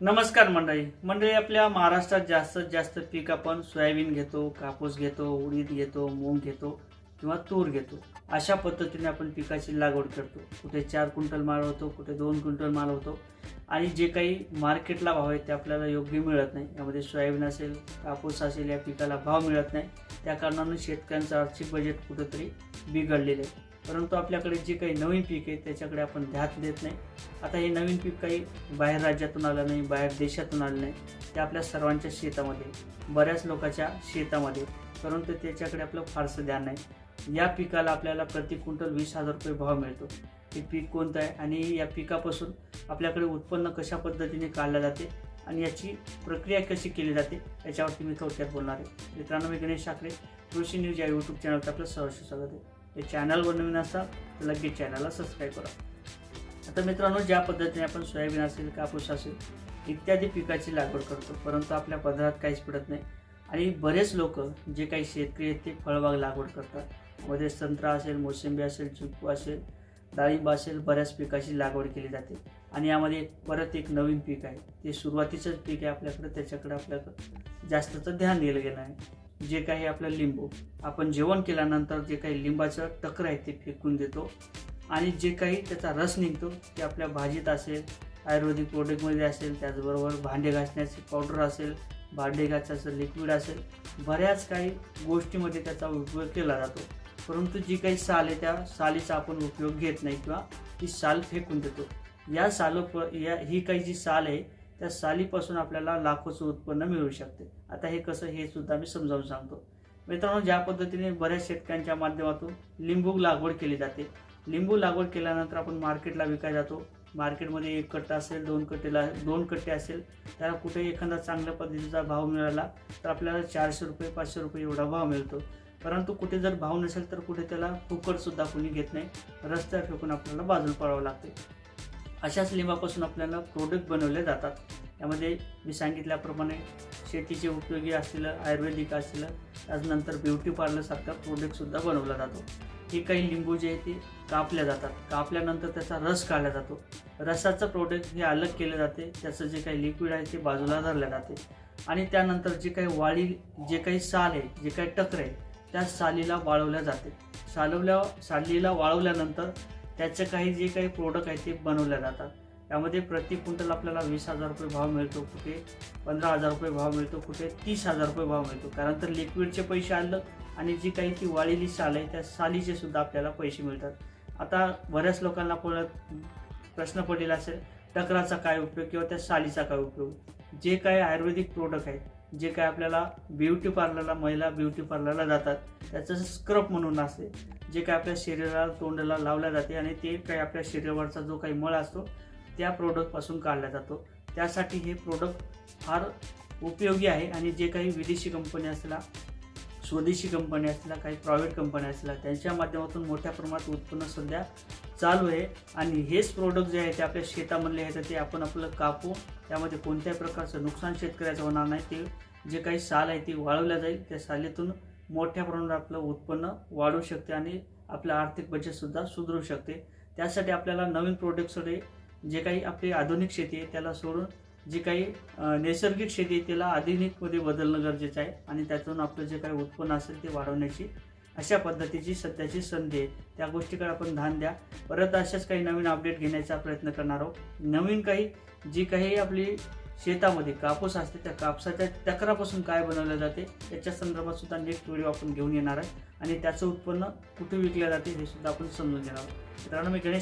नमस्कार मंडळी. मंडळी आपल्या महाराष्ट्रात जास्तीत जास्त पीक आपण सोयाबीन घेतो कापूस घेतो उडीद घेतो मूग घेतो किंवा तूर घेतो. अशा पद्धतीने आपण पिकाची लागवड करतो. कुठे चार क्विंटल माल होतो कुठे दोन क्विंटल माल होतो आणि जे काही मार्केटला भाव आहे ते आपल्याला योग्य मिळत नाही. यामध्ये सोयाबीन असेल कापूस असेल या पिकाला भाव मिळत नाही. त्या कारणानं शेतकऱ्यांचं आर्थिक बजेट कुठंतरी बिघडलेलं आहे. परंतु आपल्याकडे जे काही नवीन पीक आहे त्याच्याकडे आपण ध्यान देत नाही. आता हे नवीन पीक काही बाहेर राज्यातून आलं नाही बाहेर देशातून आलं नाही. ते आपल्या सर्वांच्या शेतामध्ये बऱ्याच लोकांच्या शेतामध्ये परंतु त्याच्याकडे आपलं फारसं ध्यान नाही. या पिकाला आपल्याला प्रति क्विंटल वीस हजार रुपये भाव मिळतो. हे पीक कोणतं आहे आणि या पिकापासून आपल्याकडे उत्पन्न कशा पद्धतीने काढलं जाते आणि याची प्रक्रिया कशी केली जाते याच्यावरती मी थोडक्यात बोलणार आहे. मित्रांनो मी गणेश ठाकरे कृषी न्यूज या यूट्यूब चॅनलचं आपलं सहर्ष स्वागत आहे. हे चॅनलवर नवीन असाल तर लगेच चॅनलला सबस्क्राईब करा. आता मित्रांनो ज्या पद्धतीने आपण सोयाबीन असेल कापूस असेल इत्यादी पिकाची लागवड करतो परंतु आपल्या पदरात काहीच पडत नाही. आणि बरेच लोक जे काही शेतकरी आहेत ते फळबाग लागवड करतात. मध्ये संत्रा असेल मोसंबी असेल चुकू असेल डाळिंब असेल बऱ्याच पिकाची लागवड केली जाते. आणि यामध्ये एक- परत एक नवीन पीक आहे. ते सुरुवातीचंच पीक आहे आपल्याकडं त्याच्याकडे आपल्याकडं जास्तचं ध्यान दिलं गेलं आहे जे काही आपलं लिंबू आपण जेवण केल्यानंतर जे काही लिंबाचं टकर आहे ते फेकून देतो. आणि जे काही त्याचा रस निघतो ते आपल्या भाजीत असेल आयुर्वेदिक प्रोडक्टमध्ये असेल त्याचबरोबर भांडे घासण्याची पावडर असेल भांडे घासण्याचं लिक्विड असेल बऱ्याच काही गोष्टीमध्ये त्याचा उपयोग केला जातो. परंतु जी काही साल आहे त्या सालीचा आपण उपयोग घेत नाही किंवा ती साल फेकून देतो. या साल या ही काही जी साल आहे त्या सालीपासून आपल्याला लाखोचं उत्पन्न मिळू शकते. आता हे कसं हे सुद्धा मी समजावून सांगतो. मित्रांनो ज्या पद्धतीने बऱ्याच शेतकऱ्यांच्या माध्यमातून लिंबू लागवड केली जाते. लिंबू लागवड केल्यानंतर आपण मार्केटला विकायला जातो. मार्केटमध्ये एक कट्टा असेल दोन कट्टेला दोन कट्टे असेल त्याला कुठे एखादा चांगल्या पद्धतीचा भाव मिळाला तर आपल्याला चारशे रुपये पाचशे रुपये एवढा भाव मिळतो. परंतु कुठे जर भाव नसेल तर कुठे त्याला फुकटसुद्धा कोणी घेत नाही. रस्त्यावर फेकून आपल्याला बाजूला पडावं लागते. अशाच लिंबापासून आपल्याला प्रोडक्ट बनवले जातात. यामध्ये मी सांगितल्याप्रमाणे शेतीचे उपयोगी असलेलं आयुर्वेदिक असलेलं त्याचनंतर ब्युटी पार्लरसारखा प्रोडक्टसुद्धा बनवला जातो. हे काही लिंबू जे आहे ते कापल्या जातात. कापल्यानंतर त्याचा रस काढला जातो. रसाचं प्रोडक्ट हे अलग केलं जाते. त्याचं जे काही लिक्विड आहे ते बाजूला धरलं जाते. आणि त्यानंतर जे काही वाळी जे काही साल आहे जे काही टकर आहे त्या सालीला वाळवल्या जाते. सालवल्या सालीला वाळवल्यानंतर त्याचे काही जे काही प्रोडक्ट आहे ते बनवल्या जातात. त्यामध्ये प्रति क्विंटल आपल्याला वीस हजार रुपये भाव मिळतो कुठे? पंधरा हजार रुपये भाव मिळतो कुठे? तीस हजार रुपये भाव मिळतो. कारण तर लिक्विडचे पैसे आलं आणि जी काही ती वाळलेली साल आहे त्या सालीचे सुद्धा आपल्याला पैसे मिळतात. आता बऱ्याच लोकांना परत प्रश्न पडलेला असेल टकराचा काय उपयोग किंवा त्या सालीचा काय उपयोग? जे काही आयुर्वेदिक प्रोडक्ट आहेत जे काय आपल्याला ब्युटी पार्लरला महिला ब्युटी पार्लरला जातात त्याचं स्क्रब म्हणून असते. जे काय आपल्या शरीराला तोंडाला लावल्या जाते आणि ते काही आपल्या शरीरावरचा जो काही मळ असतो त्या प्रोडक्टपासून काढला जातो. त्यासाठी हे प्रोडक्ट फार उपयोगी आहे आणि जे काही विदेशी कंपनी असला स्वदेशी कंपनी असल्या काही प्रायव्हेट कंपन्या असल्या त्यांच्या माध्यमातून मोठ्या प्रमाणात उत्पन्न सध्या चालू आहे. आणि हेच प्रोडक्ट जे आहे ते आपल्या शेतामधले आहेत ते आपण आपलं कापू. त्यामध्ये कोणत्याही प्रकारचं नुकसान शेतकऱ्याचं होणार नाही. ते जे काही साल आहे ती वाळवल्या जाईल. त्या सालीतून मोठ्या प्रमाणात आपलं उत्पन्न वाढू शकते आणि आपलं आर्थिक बजेटसुद्धा सुधारू शकते. त्यासाठी आपल्याला नवीन प्रोडक्टसाठी जे काही आपली आधुनिक शेती आहे त्याला सोडून जी काही नैसर्गिक शेती आहे त्याला आधुनिकमध्ये बदलणं गरजेचं आहे आणि त्यातून आपलं जे काही उत्पन्न असेल ते वाढवण्याची अशा पद्धतीची सध्याची संधी आहे. त्या गोष्टीकडे आपण ध्यान द्या. परत अशाच काही नवीन अपडेट घेण्याचा प्रयत्न करणार आहोत. नवीन काही जी काही आपली शेतामध्ये कापूस असते त्या कापसाच्या टकरापासून काय बनवलं जाते याच्या संदर्भात सुद्धा नेक्स्ट व्हिडिओ आपण घेऊन येणार आहे. आणि त्याचं उत्पन्न कुठे विकलं जाते हे सुद्धा आपण समजून घेणार आहोत. मित्रांनो मी गणेश